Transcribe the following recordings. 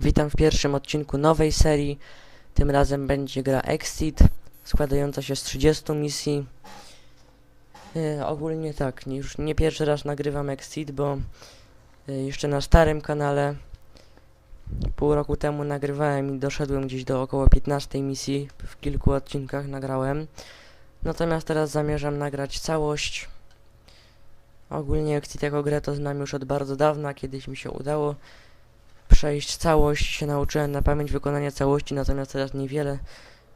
Witam w pierwszym odcinku nowej serii. Tym razem będzie gra Exit, składająca się z 30 misji. E, ogólnie tak, nie, już nie pierwszy raz nagrywam Exit, bo e, jeszcze na starym kanale pół roku temu nagrywałem i doszedłem gdzieś do około 15 misji. W kilku odcinkach nagrałem. Natomiast teraz zamierzam nagrać całość. Ogólnie Exit jako grę to znam już od bardzo dawna, kiedyś mi się udało przejść całość, się nauczyłem na pamięć wykonania całości, natomiast teraz niewiele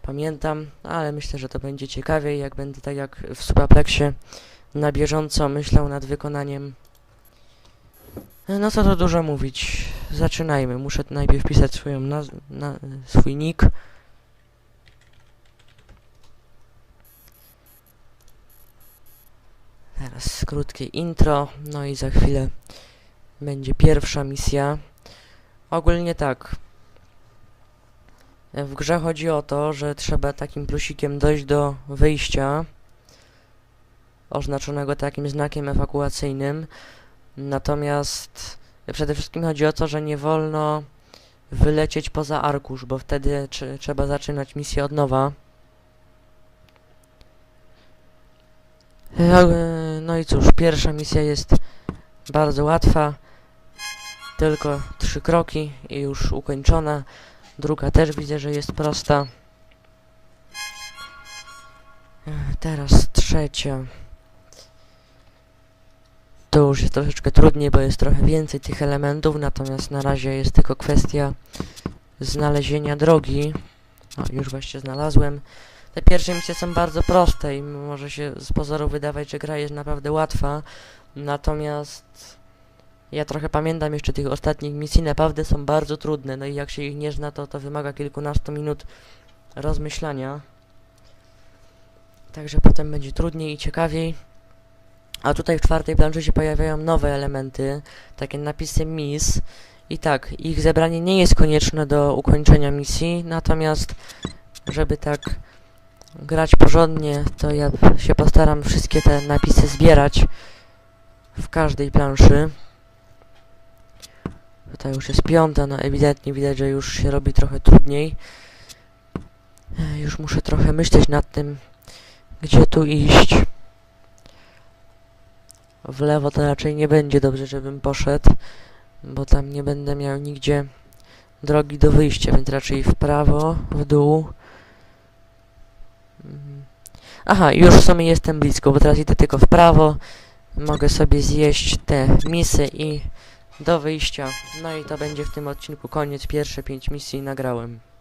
pamiętam, ale myślę, że to będzie ciekawiej, jak będę tak jak w Supaplexie na bieżąco myślał nad wykonaniem. No co to dużo mówić, zaczynajmy, muszę najpierw wpisać swoją naz na swój nick. Teraz krótkie intro, no i za chwilę będzie pierwsza misja. Ogólnie tak. W grze chodzi o to, że trzeba takim plusikiem dojść do wyjścia oznaczonego takim znakiem ewakuacyjnym. Natomiast przede wszystkim chodzi o to, że nie wolno wylecieć poza arkusz, bo wtedy tr trzeba zaczynać misję od nowa. E, No i cóż, pierwsza misja jest bardzo łatwa. Tylko trzy kroki i już ukończona. Druga też widzę, że jest prosta. Teraz trzecia. To już jest troszeczkę trudniej, bo jest trochę więcej tych elementów, natomiast na razie jest tylko kwestia znalezienia drogi. O, już właśnie znalazłem. Te pierwsze misje są bardzo proste i może się z pozoru wydawać, że gra jest naprawdę łatwa. Natomiast ja trochę pamiętam jeszcze tych ostatnich misji, naprawdę są bardzo trudne, no i jak się ich nie zna, to to wymaga kilkunastu minut rozmyślania. Także potem będzie trudniej i ciekawiej. A tutaj w czwartej planszy się pojawiają nowe elementy, takie napisy mis. I tak, ich zebranie nie jest konieczne do ukończenia misji, natomiast żeby tak grać porządnie, to ja się postaram wszystkie te napisy zbierać w każdej planszy. Tutaj już jest piąta, no ewidentnie widać, że już się robi trochę trudniej. E, Już muszę trochę myśleć nad tym, gdzie tu iść. W lewo to raczej nie będzie dobrze, żebym poszedł, bo tam nie będę miał nigdzie drogi do wyjścia, więc raczej w prawo, w dół. Mm. Aha, już w sumie jestem blisko, bo teraz idę tylko w prawo. Mogę sobie zjeść te misy i do wyjścia. No i to będzie w tym odcinku koniec. Pierwsze 5 misji nagrałem.